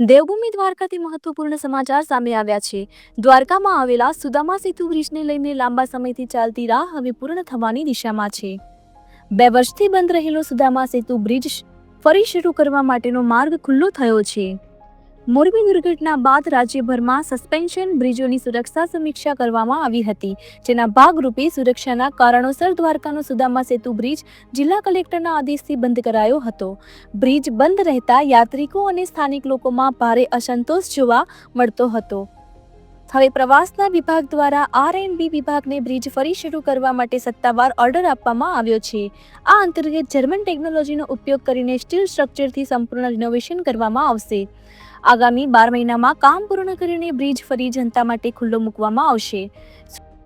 દેવભૂમિ દ્વારકાથી મહત્વપૂર્ણ સમાચાર સામે આવ્યા છે. દ્વારકામાં આવેલા સુદામા સેતુ બ્રિજને લઈને લાંબા સમયથી ચાલતી રાહ હવે પૂર્ણ થવાની દિશામાં છે. બે વર્ષથી બંધ રહેલો સુદામા સેતુ બ્રિજ ફરી શરૂ કરવા માટેનો માર્ગ ખુલ્લો થયો છે. મોરબી દુર્ઘટના બાદ રાજ્યભરમાં સસ્પેન્શન બ્રિજોની સુરક્ષા સમીક્ષા કરવામાં આવી હતી. જેના ભાગરૂપે સુરક્ષાના કારણોસર દ્વારકાનો સુદામા સેતુ બ્રિજ જિલ્લા કલેક્ટરના આદેશથી બંધ કરાયો હતો. બ્રિજ બંધ રહેતા યાત્રિકો અને સ્થાનિક લોકોમાં ભારે અસંતોષ જોવા મળતો હતો. હવે પ્રવાસના વિભાગ દ્વારા આર એન્ડ બી વિભાગને બ્રિજ ફરી શરૂ કરવા માટે સત્તાવાર ઓર્ડર આપવામાં આવ્યો છે. આ અંતર્ગત જર્મન ટેકનોલોજીનો ઉપયોગ કરીને સ્ટીલ સ્ટ્રક્ચરથી સંપૂર્ણ રિનોવેશન કરવામાં આવશે. આગામી બાર મહિનામાં કામ પૂર્ણ કરીને બ્રિજ ફરી જનતા માટે ખુલ્લો મૂકવામાં આવશે.